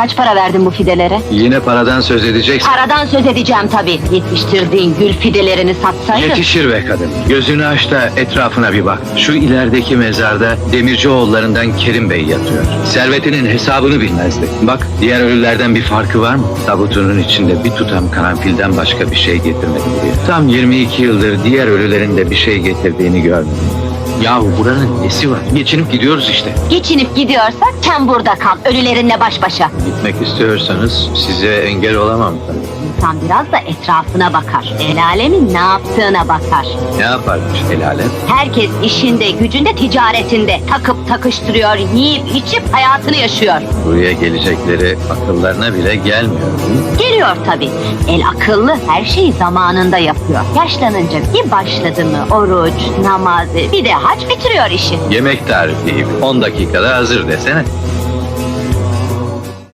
Kaç para verdin bu fidelere? Yine paradan söz edeceksin. Paradan söz edeceğim tabii. Yetiştirdiğin gül fidelerini satsaydın. Yetişir be kadın. Gözünü aç da etrafına bir bak. Şu ilerideki mezarda Demircioğullarından Kerim Bey yatıyor. Servetinin hesabını bilmezdi. Bak diğer ölülerden bir farkı var mı? Tabutunun içinde bir tutam karanfilden başka bir şey getirmedi buraya. Tam 22 yıldır diğer ölülerin de bir şey getirdiğini görmedim. Yahu buranın nesi var? Geçinip gidiyoruz işte. Geçinip gidiyorsak sen burada kal. Ölülerinle baş başa. Gitmek istiyorsanız size engel olamam. İnsan biraz da etrafına bakar. El alemin ne yaptığına bakar. Ne yaparmış el alem? Herkes işinde, gücünde, ticaretinde. Takıp takıştırıyor, yiyip içip hayatını yaşıyor. Buraya gelecekleri akıllarına bile gelmiyor. değil mi? Geliyor tabii. El akıllı her şeyi zamanında yapıyor. Yaşlanınca bir başladı mı oruç, namaz, bir de hac bitiriyor işi. Yemek tarifi gibi. 10 dakikada hazır desene.